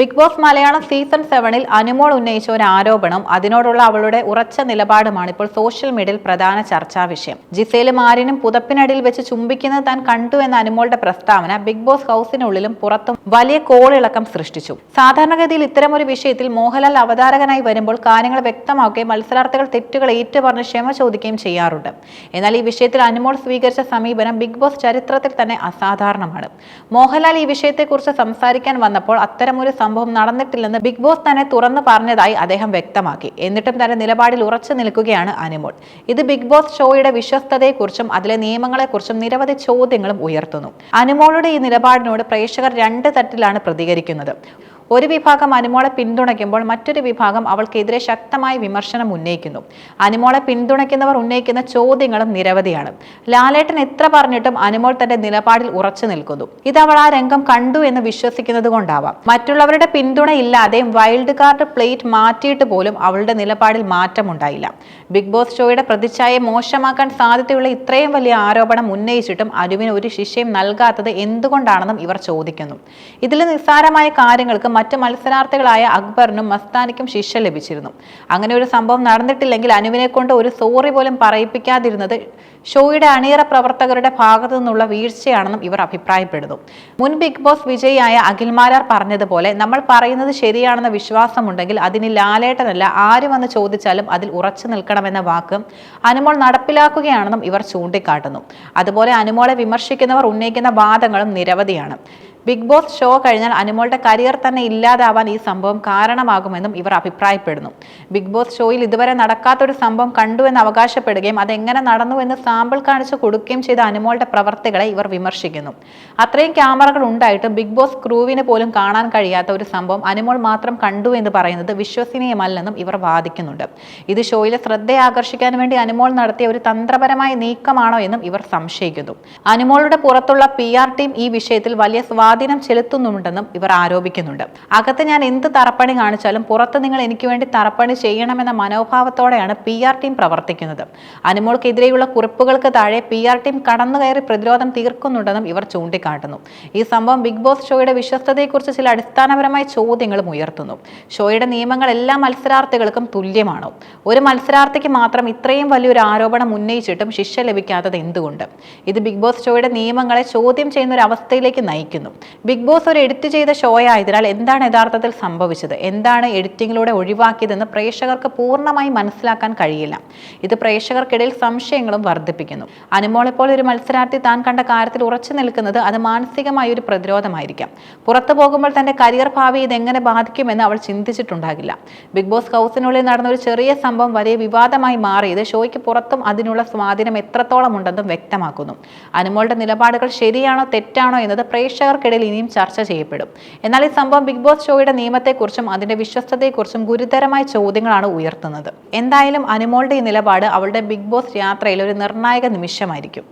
Big boss Malayalam season സെവനിൽ അനുമോൾ ഉന്നയിച്ച ഒരു ആരോപണം അതിനോടുള്ള അവളുടെ ഉറച്ച നിലപാടുമാണ് ഇപ്പോൾ സോഷ്യൽ മീഡിയയിൽ പ്രധാന ചർച്ചാ വിഷയം. ജിസേലും ആര്യനും പുതപ്പിനടിയിൽ വെച്ച് ചുംബിക്കുന്നത് താൻ കണ്ടു എന്ന അനുമോളുടെ പ്രസ്താവന ബിഗ് ബോസ് ഹൗസിനുള്ളിലും പുറത്തും വലിയ കോളിളക്കം സൃഷ്ടിച്ചു. സാധാരണഗതിയിൽ ഇത്തരമൊരു വിഷയത്തിൽ മോഹൻലാൽ അവതാരകനായി വരുമ്പോൾ കാര്യങ്ങൾ വ്യക്തമാക്കുകയും മത്സരാർത്ഥികൾ തെറ്റുകൾ ഏറ്റുപറഞ്ഞ് ക്ഷമ ചോദിക്കുകയും ചെയ്യാറുണ്ട്. എന്നാൽ ഈ വിഷയത്തിൽ അനുമോൾ സ്വീകരിച്ച സമീപനം ബിഗ് ബോസ് ചരിത്രത്തിൽ തന്നെ അസാധാരണമാണ്. മോഹൻലാൽ ഈ വിഷയത്തെക്കുറിച്ച് സംസാരിക്കാൻ വന്നപ്പോൾ അത്തരമൊരു സംഭവം നടന്നിട്ടില്ലെന്ന് ബിഗ് ബോസ് തന്നെ തുറന്നു പറഞ്ഞതായി അദ്ദേഹം വ്യക്തമാക്കി. എന്നിട്ടും തന്റെ നിലപാടിൽ ഉറച്ചു നിൽക്കുകയാണ് അനിമോൾ. ഇത് ബിഗ് ബോസ് ഷോയുടെ വിശ്വസ്തതയെക്കുറിച്ചും അതിലെ നിയമങ്ങളെക്കുറിച്ചും നിരവധി ചോദ്യങ്ങളും ഉയർത്തുന്നു. അനിമോളുടെ ഈ നിലപാടിനോട് പ്രേക്ഷകർ രണ്ട് തട്ടിലാണ് പ്രതികരിക്കുന്നത്. ഒരു വിഭാഗം അനുമോളെ പിന്തുണയ്ക്കുമ്പോൾ മറ്റൊരു വിഭാഗം അവൾക്കെതിരെ ശക്തമായ വിമർശനം ഉന്നയിക്കുന്നു. അനുമോളെ പിന്തുണയ്ക്കുന്നവർ ഉന്നയിക്കുന്ന ചോദ്യങ്ങളും നിരവധിയാണ്. ലാലേട്ടൻ എത്ര പറഞ്ഞിട്ടും അനുമോൾ തന്റെ നിലപാടിൽ ഉറച്ചു നിൽക്കുന്നു. ഇത് അവൾ ആ രംഗം കണ്ടു എന്ന് വിശ്വസിക്കുന്നത് കൊണ്ടാവാം. മറ്റുള്ളവരുടെ പിന്തുണ ഇല്ലാതെ വൈൽഡ് കാർഡ് പ്ലേറ്റ് മാറ്റിയിട്ട് പോലും അവളുടെ നിലപാടിൽ മാറ്റമുണ്ടായില്ല ബിഗ് ബോസ് ഷോയുടെ പ്രതിച്ഛായയെ മോശമാക്കാൻ സാധ്യതയുള്ള ഇത്രയും വലിയ ആരോപണം ഉന്നയിച്ചിട്ടും അനുവിന് ഒരു ശിക്ഷയും നൽകാത്തത് എന്തുകൊണ്ടാണെന്നും ഇവർ ചോദിക്കുന്നു. ഇതിൽ നിസ്സാരമായ കാര്യങ്ങൾക്ക് മറ്റ് മത്സരാർത്ഥികളായ അക്ബറിനും മസ്താനിക്കും ശിക്ഷ ലഭിച്ചിരുന്നു. അങ്ങനെ ഒരു സംഭവം നടന്നിട്ടില്ലെങ്കിൽ അനുവിനെ കൊണ്ട് ഒരു സോറി പോലും പറയിപ്പിക്കാതിരുന്നത് ഷോയുടെ അണിയറ പ്രവർത്തകരുടെ ഭാഗത്തു നിന്നുള്ള വീഴ്ചയാണെന്നും ഇവർ അഭിപ്രായപ്പെടുന്നു. മുൻ ബിഗ് ബോസ് വിജയിയായ അഖിൽമാരാർ പറഞ്ഞതുപോലെ നമ്മൾ പറയുന്നത് ശരിയാണെന്ന വിശ്വാസമുണ്ടെങ്കിൽ അതിന് ലാലേട്ടനല്ല ആര് വന്ന് ചോദിച്ചാലും അതിൽ ഉറച്ചു നിൽക്കണമെന്ന വാക്ക് അനുമോൾ നടപ്പിലാക്കുകയാണെന്നും ഇവർ ചൂണ്ടിക്കാട്ടുന്നു. അതുപോലെ അനുമോളെ വിമർശിക്കുന്നവർ ഉന്നയിക്കുന്ന വാദങ്ങളും നിരവധിയാണ്. ബിഗ് ബോസ് ഷോ കഴിഞ്ഞാൽ അനുമോളുടെ കരിയർ തന്നെ ഇല്ലാതാവാൻ ഈ സംഭവം കാരണമാകുമെന്നും ഇവർ അഭിപ്രായപ്പെടുന്നു. ബിഗ് ബോസ് ഷോയിൽ ഇതുവരെ നടക്കാത്തൊരു സംഭവം കണ്ടുവെന്ന് അവകാശപ്പെടുകയും അതെങ്ങനെ നടന്നു എന്ന് സാമ്പിൾ കാണിച്ചു കൊടുക്കുകയും ചെയ്ത അനുമോളുടെ പ്രവർത്തികളെ ഇവർ വിമർശിക്കുന്നു. അത്രയും ക്യാമറകൾ ഉണ്ടായിട്ടും ബിഗ് ബോസ് ക്രൂവിന് പോലും കാണാൻ കഴിയാത്ത ഒരു സംഭവം അനുമോൾ മാത്രം കണ്ടു എന്ന് പറയുന്നത് വിശ്വസനീയമല്ലെന്നും ഇവർ വാദിക്കുന്നുണ്ട്. ഇത് ഷോയിലെ ശ്രദ്ധ ആകർഷിക്കാൻ വേണ്ടി അനുമോൾ നടത്തിയ ഒരു തന്ത്രപരമായ നീക്കമാണോ എന്നും ഇവർ സംശയിക്കുന്നു. അനുമോളുടെ പുറത്തുള്ള പി ടീം ഈ വിഷയത്തിൽ വലിയ സ്വാധീനം ചെലുത്തുന്നുണ്ടെന്നും ഇവർ ആരോപിക്കുന്നുണ്ട്. അകത്ത് ഞാൻ എന്ത് തറപ്പണി കാണിച്ചാലും പുറത്ത് നിങ്ങൾ എനിക്ക് വേണ്ടി തറപ്പണി ചെയ്യണമെന്ന മനോഭാവത്തോടെയാണ് പി ആർ ടീം പ്രവർത്തിക്കുന്നത്. അനുമോൾക്കെതിരെയുള്ള കുറിപ്പുകൾക്ക് താഴെ പി ആർ ടീം കടന്നുകയറി പ്രതിരോധം തീർക്കുന്നുണ്ടെന്നും ഇവർ ചൂണ്ടിക്കാട്ടുന്നു. ഈ സംഭവം ബിഗ് ബോസ് ഷോയുടെ വിശ്വസ്തതയെക്കുറിച്ച് ചില അടിസ്ഥാനപരമായ ചോദ്യങ്ങളും ഉയർത്തുന്നു. ഷോയുടെ നിയമങ്ങൾ എല്ലാ മത്സരാർത്ഥികൾക്കും തുല്യമാണോ? ഒരു മത്സരാർത്ഥിക്ക് മാത്രം ഇത്രയും വലിയൊരു ആരോപണം ഉന്നയിച്ചിട്ടും ശിക്ഷ ലഭിക്കാത്തത് എന്തുകൊണ്ട്? ഇത് ബിഗ് ബോസ് ഷോയുടെ നിയമങ്ങളെ ചോദ്യം ചെയ്യുന്ന ഒരു അവസ്ഥയിലേക്ക് നയിക്കുന്നു. ബിഗ് ബോസ് ഒരു എഡിറ്റ് ചെയ്ത ഷോ ആയതിനാൽ എന്താണ് യഥാർത്ഥത്തിൽ സംഭവിച്ചത്? എന്താണ് എഡിറ്റിങ്ങിലൂടെ ഒഴിവാക്കിയതെന്ന് പ്രേക്ഷകർക്ക് പൂർണമായി മനസ്സിലാക്കാൻ കഴിയില്ല. ഇത് പ്രേക്ഷകർക്കിടയിൽ സംശയങ്ങളും വർദ്ധിപ്പിക്കുന്നു. അനുമോളെപ്പോലെ ഒരു മത്സരാർത്ഥി താൻ കണ്ട കാര്യത്തിൽ ഉറച്ചു നിൽക്കുന്നത് അത് മാനസികമായ ഒരു പ്രതിരോധമായിരിക്കാം. പുറത്തു പോകുമ്പോൾ തന്റെ കരിയർ ഭാവി ഇതെങ്ങനെ ബാധിക്കുമെന്ന് അവൾ ചിന്തിച്ചിട്ടുണ്ടാകില്ല. ബിഗ് ബോസ് ഹൗസിനുള്ളിൽ നടന്ന ഒരു ചെറിയ സംഭവം വലിയ വിവാദമായി മാറിയത് ഷോയ്ക്ക് പുറത്തും അതിനുള്ള സ്വാധീനം എത്രത്തോളം ഉണ്ടെന്നും വ്യക്തമാക്കുന്നു. അനുമോളുടെ നിലപാടുകൾ ശരിയാണോ തെറ്റാണോ എന്നത് പ്രേക്ഷകർക്കിടയിൽ ഇനിയും ചർച്ച ചെയ്യപ്പെടും. എന്നാൽ ഈ സംഭവം ബിഗ് ബോസ് ഷോയുടെ നിയമത്തെക്കുറിച്ചും അതിന്റെ വിശ്വസ്തതയെക്കുറിച്ചും ഗുരുതരമായ ചോദ്യങ്ങളാണ് ഉയർത്തുന്നത്. എന്തായാലും അനുമോളുടെ ഈ നിലപാട് അവളുടെ ബിഗ് ബോസ് യാത്രയിൽ ഒരു നിർണായക നിമിഷമായിരിക്കും.